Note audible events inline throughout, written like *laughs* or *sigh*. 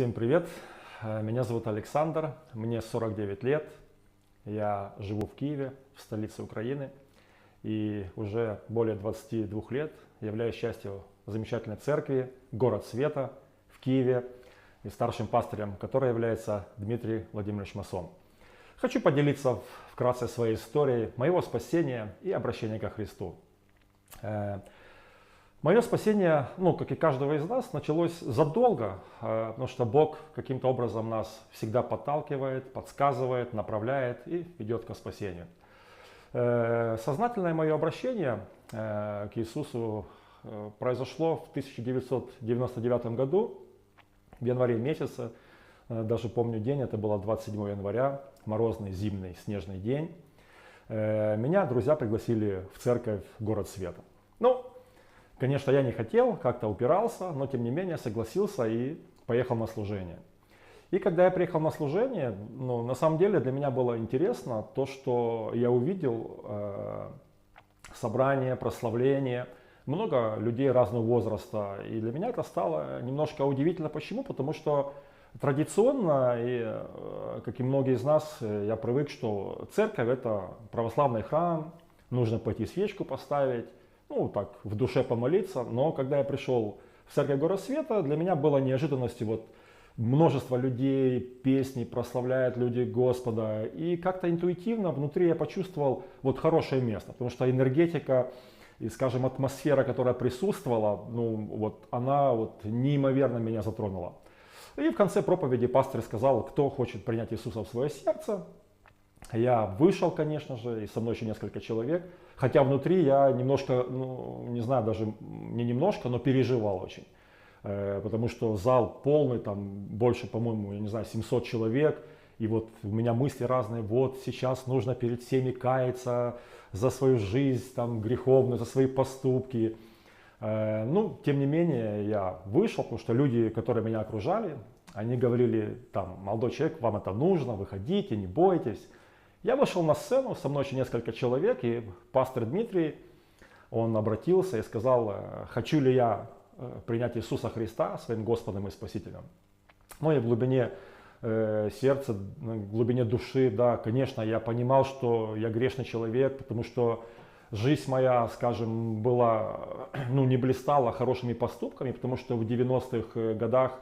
Всем привет! Э, Меня зовут Александр, мне 49 лет. Я живу в Киеве, в столице Украины. И уже более 22 лет являюсь частью замечательной церкви «Город Света» в Киеве и старшим пастырем, который является Дмитрий Владимирович Масон. Хочу поделиться вкратце своей историей моего спасения и обращения ко Христу. Мое спасение, ну, как и каждого из нас, началось задолго, э, потому что Бог каким-то образом нас всегда подталкивает, подсказывает, направляет и ведет к спасению. Э, Сознательное мое обращение э, к Иисусу произошло в 1999 году, в январе месяце, даже помню день, это было 27 января, морозный зимний снежный день. Меня друзья пригласили в церковь «Город Света». Конечно, я не хотел, как-то упирался, но тем не менее согласился и поехал на служение. И когда я приехал на служение, ну, на самом деле для меня было интересно то, что я увидел э, собрание, прославление, много людей разного возраста. И для меня это стало немножко удивительно. Почему? Потому что традиционно, и, э, как и многие из нас, э, я привык, что церковь это православный храм, нужно пойти свечку поставить, ну, так, в душе помолиться. Но когда я пришел в церковь Город Света, для меня было неожиданностью вот множество людей, песни прославляют люди Господа. И как-то интуитивно внутри я почувствовал вот хорошее место, потому что энергетика и, скажем, атмосфера, которая присутствовала, ну, вот она вот неимоверно меня затронула. И в конце проповеди пастор сказал, кто хочет принять Иисуса в свое сердце. Я вышел, конечно же, и со мной еще несколько человек. Хотя внутри я немножко, ну, не знаю, даже не немножко, но переживал очень. Э, потому что зал полный, там больше, по-моему, я не знаю, 700 человек. И вот у меня мысли разные, вот сейчас нужно перед всеми каяться за свою жизнь там, греховную, за свои поступки. Э, ну, тем не менее, я вышел, потому что люди, которые меня окружали, они говорили, там, молодой человек, вам это нужно, выходите, не бойтесь. Я вышел на сцену, со мной еще несколько человек, и пастор Дмитрий, он обратился и сказал, «Э, хочу ли я э, принять Иисуса Христа своим Господом и Спасителем. Ну и в глубине э, сердца, в глубине души, да, конечно, я понимал, что я грешный человек, потому что жизнь моя, скажем, была, *clears throat* ну, не блистала хорошими поступками, потому что в 90-х годах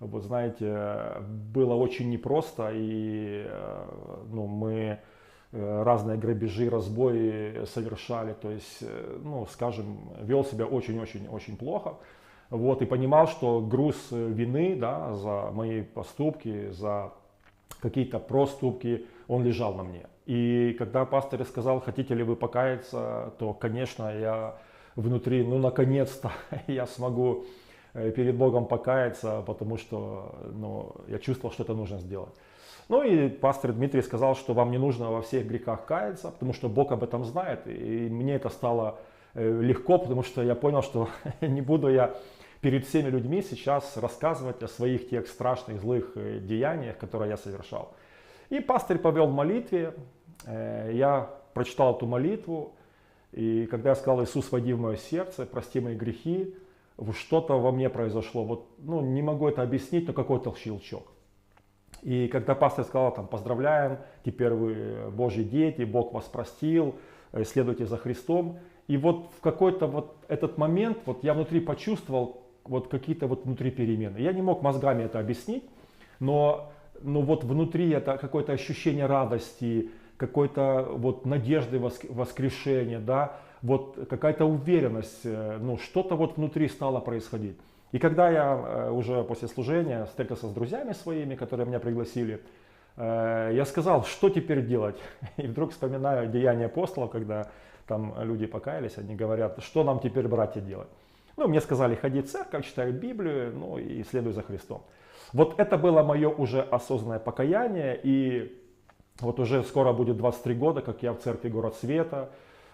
вот знаете, было очень непросто, и э, ну, мы э, разные грабежи, разбои совершали, то есть, э, ну, скажем, вел себя очень-очень-очень плохо. Вот, и понимал, что груз вины да, за мои поступки, за какие-то проступки, он лежал на мне. И когда пастор сказал, хотите ли вы покаяться, то, конечно, я внутри, ну, наконец-то *laughs* я смогу перед Богом покаяться, потому что ну, я чувствовал, что это нужно сделать. Ну и пастор Дмитрий сказал, что вам не нужно во всех грехах каяться, потому что Бог об этом знает. И мне это стало э, легко, потому что я понял, что *laughs* не буду я перед всеми людьми сейчас рассказывать о своих тех страшных злых э, деяниях, которые я совершал. И пастор повел в молитве, я прочитал эту молитву, и когда я сказал, Иисус, войди в мое сердце, прости мои грехи, что-то во мне произошло. Вот, ну, не могу это объяснить, но какой-то щелчок. И когда пастор сказал, там, поздравляем, теперь вы Божьи дети, Бог вас простил, э, следуйте за Христом. И вот в какой-то вот этот момент вот я внутри почувствовал вот какие-то вот внутри перемены. Я не мог мозгами это объяснить, но, но вот внутри это какое-то ощущение радости, какой-то вот надежды воскрешения, да, вот какая-то уверенность, э, ну что-то вот внутри стало происходить. И когда я э, уже после служения встретился с друзьями своими, которые меня пригласили, э, я сказал, что теперь делать? *laughs* И вдруг вспоминаю деяния апостолов, когда там люди покаялись, они говорят, что нам теперь, братья, делать? Ну, мне сказали, ходи в церковь, читай Библию, ну и следуй за Христом. Вот это было мое уже осознанное покаяние, и вот уже скоро будет 23 года, как я в церкви Город Света,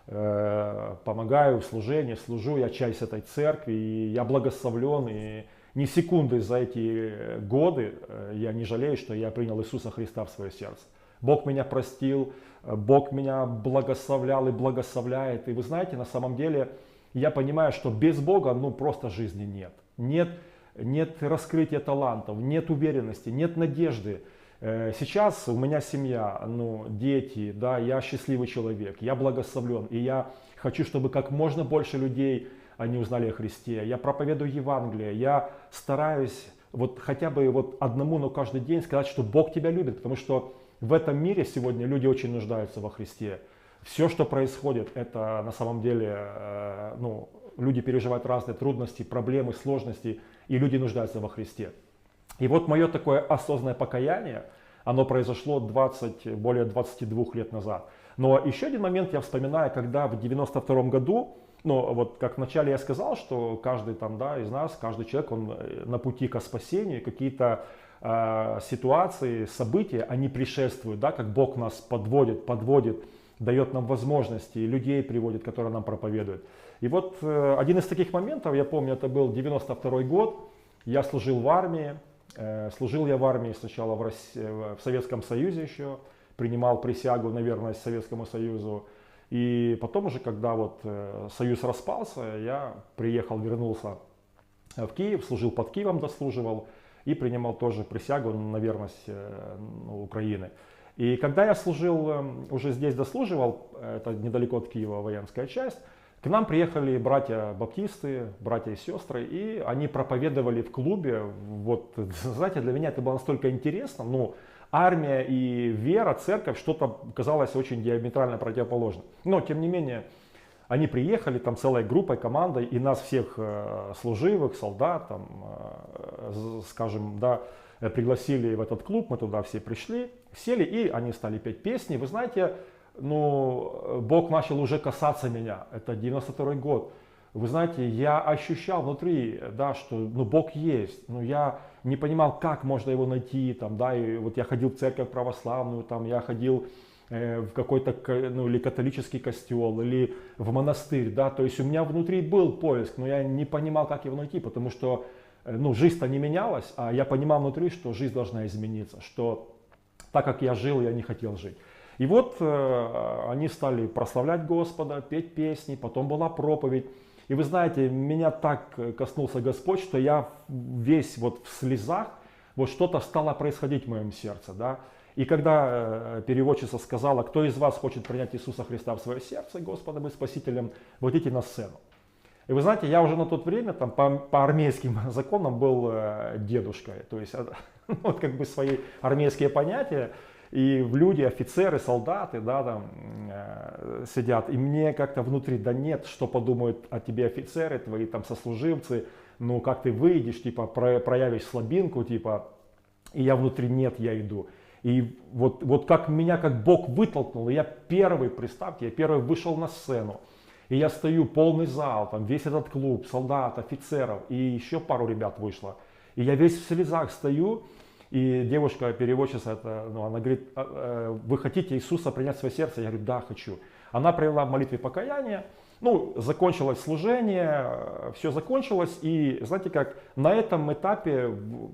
Э, помогаю в служении, служу, я часть этой церкви, и я благословлен, и ни секунды за эти годы э, я не жалею, что я принял Иисуса Христа в свое сердце. Бог меня простил, э, Бог меня благословлял и благословляет. И вы знаете, на самом деле я понимаю, что без Бога ну просто жизни нет. Нет нет раскрытия талантов, нет уверенности, нет надежды. Э, сейчас у меня семья, ну, дети, да, я счастливый человек, я благословлен, и я хочу, чтобы как можно больше людей они узнали о Христе. Я проповедую Евангелие, я стараюсь вот хотя бы вот одному, но каждый день сказать, что Бог тебя любит, потому что в этом мире сегодня люди очень нуждаются во Христе. Все, что происходит, это на самом деле, э, ну, люди переживают разные трудности, проблемы, сложности, и люди нуждаются во Христе. И вот мое такое осознанное покаяние, оно произошло 20, более 22 лет назад. Но еще один момент я вспоминаю, когда в 92 году, ну вот как вначале я сказал, что каждый там, да, из нас, каждый человек, он э, на пути к спасению, какие-то э, ситуации, события, они предшествуют, да, как Бог нас подводит, подводит, дает нам возможности, людей приводит, которые нам проповедуют. И вот э, один из таких моментов, я помню, это был 92 год, я служил в армии, служил я в армии сначала в, России, в Советском Союзе еще, принимал присягу на верность Советскому Союзу. И потом уже, когда вот э, Союз распался, я приехал, вернулся в Киев, служил под Киевом, дослуживал и принимал тоже присягу на верность ну, Украины. И когда я служил, уже здесь дослуживал, это недалеко от Киева военская часть, к нам приехали братья-баптисты, братья и сестры, и они проповедовали в клубе. Вот, знаете, для меня это было настолько интересно. Ну, армия и вера, церковь, что-то казалось очень диаметрально противоположно. Но, тем не менее, они приехали там целой группой, командой, и нас всех э, служивых, солдат, там, э, скажем, да, пригласили в этот клуб, мы туда все пришли, сели, и они стали петь песни. Вы знаете, ну, Бог начал уже касаться меня. Это 92 год. Вы знаете, я ощущал внутри, да, что ну, Бог есть, но я не понимал, как можно его найти, там, да, и вот я ходил в церковь православную, там, я ходил э, в какой-то, ну, или католический костел, или в монастырь, да, то есть у меня внутри был поиск, но я не понимал, как его найти, потому что, э, ну, жизнь-то не менялась, а я понимал внутри, что жизнь должна измениться, что так как я жил, я не хотел жить. И вот э, они стали прославлять Господа, петь песни, потом была проповедь. И вы знаете, меня так коснулся Господь, что я весь вот в слезах, вот что-то стало происходить в моем сердце, да. И когда э, переводчица сказала, кто из вас хочет принять Иисуса Христа в свое сердце Господом и Спасителем, вот идите на сцену. И вы знаете, я уже на то время там, по, по армейским *laughs* законам был э, дедушкой. То есть *laughs* вот как бы свои армейские понятия и люди, офицеры, солдаты, да, там э, сидят, и мне как-то внутри, да нет, что подумают о тебе офицеры, твои там сослуживцы, ну как ты выйдешь, типа про, проявишь слабинку, типа, и я внутри нет, я иду. И вот, вот как меня, как Бог вытолкнул, я первый, представьте, я первый вышел на сцену, и я стою, полный зал, там весь этот клуб, солдат, офицеров, и еще пару ребят вышло. И я весь в слезах стою, и девушка, переводчица, это, ну, она говорит, «А, э, вы хотите Иисуса принять в свое сердце? Я говорю, да, хочу. Она привела в молитве покаяния, ну, закончилось служение, все закончилось, и знаете как, на этом этапе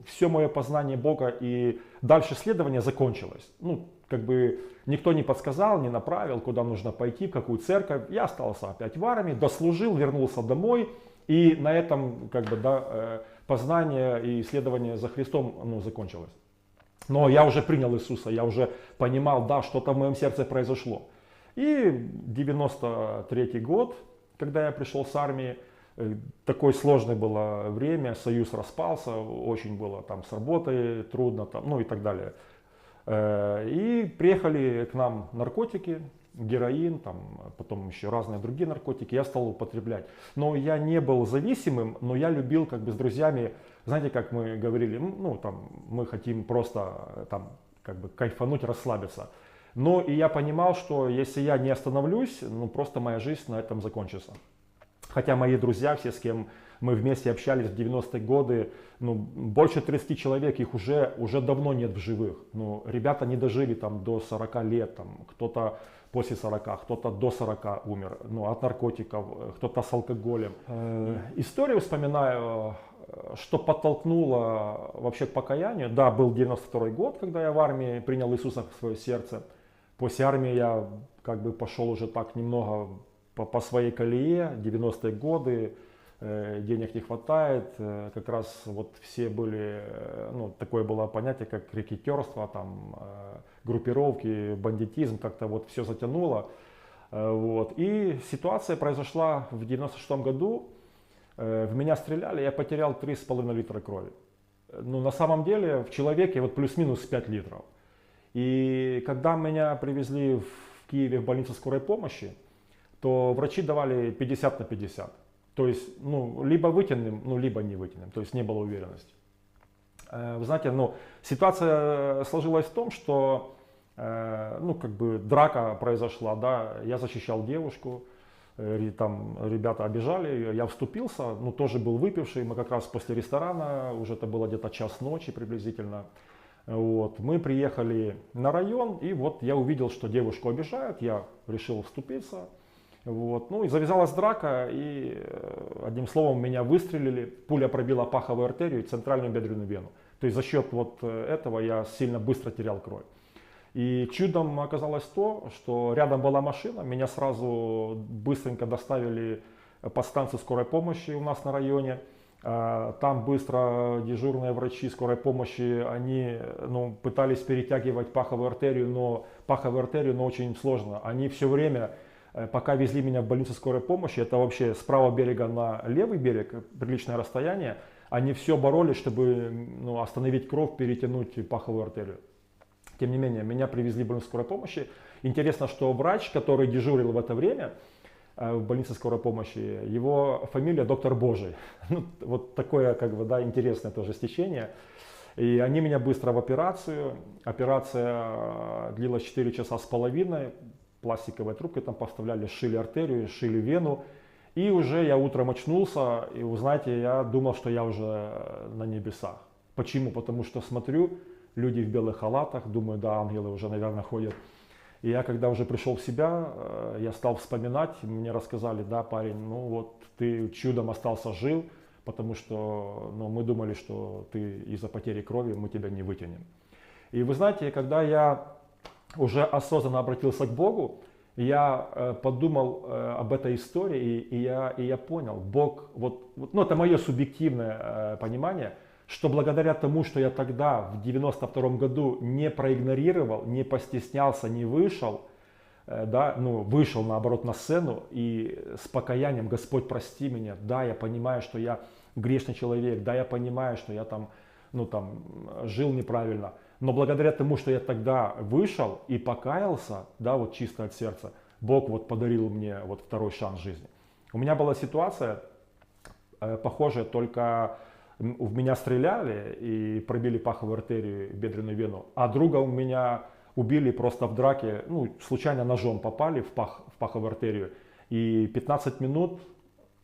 все мое познание Бога и дальше следование закончилось. Ну, как бы никто не подсказал, не направил, куда нужно пойти, в какую церковь. Я остался опять в армии, дослужил, вернулся домой, и на этом как бы, да, э, познание и исследование за Христом ну, закончилось. Но я уже принял Иисуса, я уже понимал, да, что-то в моем сердце произошло. И 93 год, когда я пришел с армии, э, такое сложное было время, союз распался, очень было там с работой трудно, там, ну и так далее. Э, и приехали к нам наркотики, героин, там, потом еще разные другие наркотики, я стал употреблять. Но я не был зависимым, но я любил как бы с друзьями, знаете, как мы говорили, ну, там, мы хотим просто там, как бы кайфануть, расслабиться. Но и я понимал, что если я не остановлюсь, ну, просто моя жизнь на этом закончится. Хотя мои друзья, все, с кем мы вместе общались в 90-е годы, ну, больше 30 человек, их уже, уже давно нет в живых. Ну, ребята не дожили там до 40 лет, там, кто-то после 40, кто-то до 40 умер, ну, от наркотиков, кто-то с алкоголем. Э, историю вспоминаю, э, что подтолкнуло вообще к покаянию. Да, был 92 год, когда я в армии принял Иисуса в свое сердце. После армии я как бы пошел уже так немного по, по своей колее, 90-е годы, денег не хватает, э, как раз вот все были, ну, такое было понятие, как рекетерство, там, группировки, бандитизм, как-то вот все затянуло. Вот. И ситуация произошла в 96 году, в меня стреляли, я потерял 3,5 литра крови. Ну, на самом деле в человеке вот плюс-минус 5 литров. И когда меня привезли в Киеве в больницу скорой помощи, то врачи давали 50 на 50. То есть, ну, либо вытянем, ну, либо не вытянем. То есть не было уверенности. Э, вы знаете, ну, ситуация сложилась в том, что, э, ну, как бы драка произошла, да, я защищал девушку, э, там ребята обижали я вступился, ну, тоже был выпивший, мы как раз после ресторана, уже это было где-то час ночи приблизительно, вот. Мы приехали на район, и вот я увидел, что девушку обижают, я решил вступиться. Вот. Ну и завязалась драка, и э, одним словом меня выстрелили, пуля пробила паховую артерию и центральную бедренную вену. То есть за счет вот э, этого я сильно быстро терял кровь. И чудом оказалось то, что рядом была машина, меня сразу быстренько доставили по станции скорой помощи у нас на районе. А, там быстро дежурные врачи скорой помощи, они ну, пытались перетягивать паховую артерию, но паховую артерию, но очень сложно. Они все время, пока везли меня в больницу скорой помощи, это вообще с правого берега на левый берег, приличное расстояние, они все боролись, чтобы ну, остановить кровь, перетянуть паховую артерию. Тем не менее, меня привезли в больницу скорой помощи. Интересно, что врач, который дежурил в это время, Э, в больнице скорой помощи. Его фамилия доктор Божий. *laughs* Ну, вот такое как бы, да, интересное тоже стечение. И они меня быстро в операцию. Операция э, длилась 4 часа с половиной. Пластиковой трубкой там поставляли, шили артерию, шили вену. И уже я утром очнулся, и вы знаете, я думал, что я уже на небесах. Почему? Потому что смотрю, люди в белых халатах, думаю, да, ангелы уже, наверное, ходят и я, когда уже пришел в себя, э, я стал вспоминать, мне рассказали, да, парень, ну вот ты чудом остался жив, потому что ну, мы думали, что ты из-за потери крови мы тебя не вытянем. И вы знаете, когда я уже осознанно обратился к Богу, я э, подумал э, об этой истории, и, я, и я понял, Бог, вот, вот, ну это мое субъективное э, понимание – что благодаря тому, что я тогда, в 92 году, не проигнорировал, не постеснялся, не вышел, да, ну, вышел наоборот на сцену и с покаянием, Господь, прости меня, да, я понимаю, что я грешный человек, да, я понимаю, что я там, ну, там, жил неправильно, но благодаря тому, что я тогда вышел и покаялся, да, вот чисто от сердца, Бог вот подарил мне вот второй шанс жизни. У меня была ситуация э, похожая, только в меня стреляли и пробили паховую артерию бедренную вену, а друга у меня убили просто в драке, ну, случайно ножом попали в, пах, в паховую артерию. И 15 минут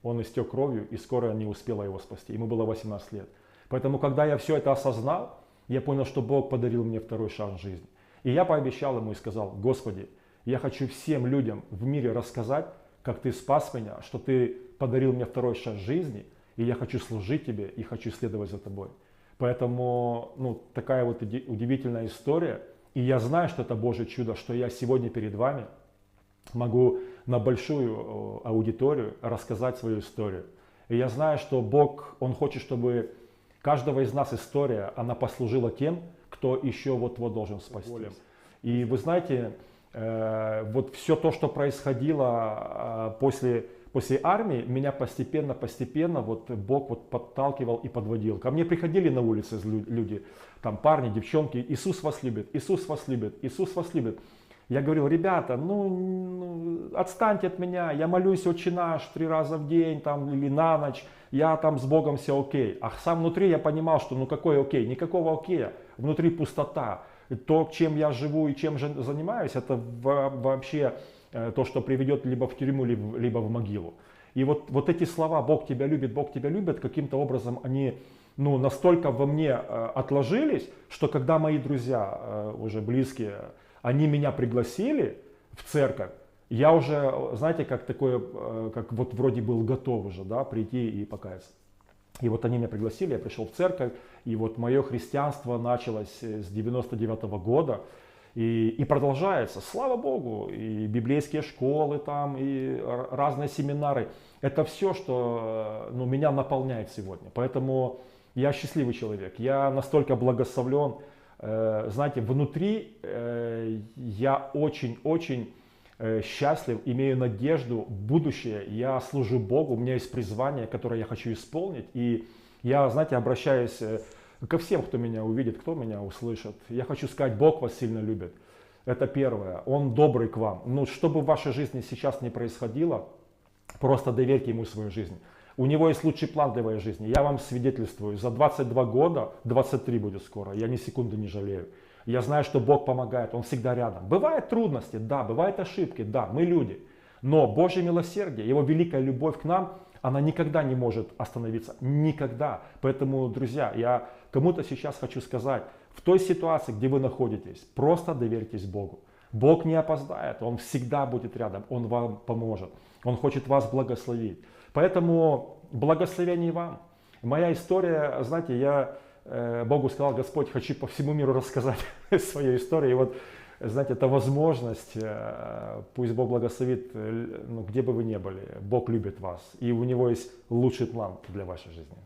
он истек кровью, и скоро не успела его спасти. Ему было 18 лет. Поэтому, когда я все это осознал, я понял, что Бог подарил мне второй шанс жизни. И я пообещал ему и сказал, Господи, я хочу всем людям в мире рассказать, как Ты спас меня, что Ты подарил мне второй шанс жизни – и я хочу служить тебе и хочу следовать за тобой. Поэтому ну, такая вот удивительная история. И я знаю, что это Божье чудо, что я сегодня перед вами могу на большую аудиторию рассказать свою историю. И я знаю, что Бог, Он хочет, чтобы каждого из нас история, она послужила тем, кто еще вот-вот должен спасти. И вы знаете, э, вот все то, что происходило э, после после армии меня постепенно-постепенно вот Бог вот подталкивал и подводил. Ко мне приходили на улице люди, там парни, девчонки, Иисус вас любит, Иисус вас любит, Иисус вас любит. Я говорил, ребята, ну, ну отстаньте от меня, я молюсь отче наш три раза в день там, или на ночь, я там с Богом все окей. А сам внутри я понимал, что ну какой окей, никакого окея, внутри пустота. То, чем я живу и чем же занимаюсь, это вообще Э, то, что приведет либо в тюрьму, либо в могилу. И вот, вот эти слова «Бог тебя любит, Бог тебя любит» каким-то образом они ну, настолько во мне э, отложились, что когда мои друзья, э, уже близкие, они меня пригласили в церковь, я уже, знаете, как такое, как вот вроде был готов уже, да, прийти и покаяться. И вот они меня пригласили, я пришел в церковь, и вот мое христианство началось с 99 -го года. И, и продолжается, слава Богу, и библейские школы там, и разные семинары. Это все, что ну, меня наполняет сегодня. Поэтому я счастливый человек, я настолько благословлен. Э, знаете, внутри э, я очень-очень э, счастлив, имею надежду, будущее. Я служу Богу, у меня есть призвание, которое я хочу исполнить. И я, знаете, обращаюсь ко всем, кто меня увидит, кто меня услышит. Я хочу сказать, Бог вас сильно любит. Это первое. Он добрый к вам. Но что бы в вашей жизни сейчас не происходило, просто доверьте ему свою жизнь. У него есть лучший план для вашей жизни. Я вам свидетельствую, за 22 года, 23 будет скоро, я ни секунды не жалею. Я знаю, что Бог помогает, Он всегда рядом. Бывают трудности, да, бывают ошибки, да, мы люди. Но Божье милосердие, Его великая любовь к нам, она никогда не может остановиться. Никогда. Поэтому, друзья, я кому-то сейчас хочу сказать, в той ситуации, где вы находитесь, просто доверьтесь Богу. Бог не опоздает, Он всегда будет рядом, Он вам поможет. Он хочет вас благословить. Поэтому благословение вам. Моя история, знаете, я э, Богу сказал, Господь, хочу по всему миру рассказать *laughs* свою историю. И вот, знаете, это возможность, э, пусть Бог благословит, э, ну, где бы вы ни были, Бог любит вас. И у Него есть лучший план для вашей жизни.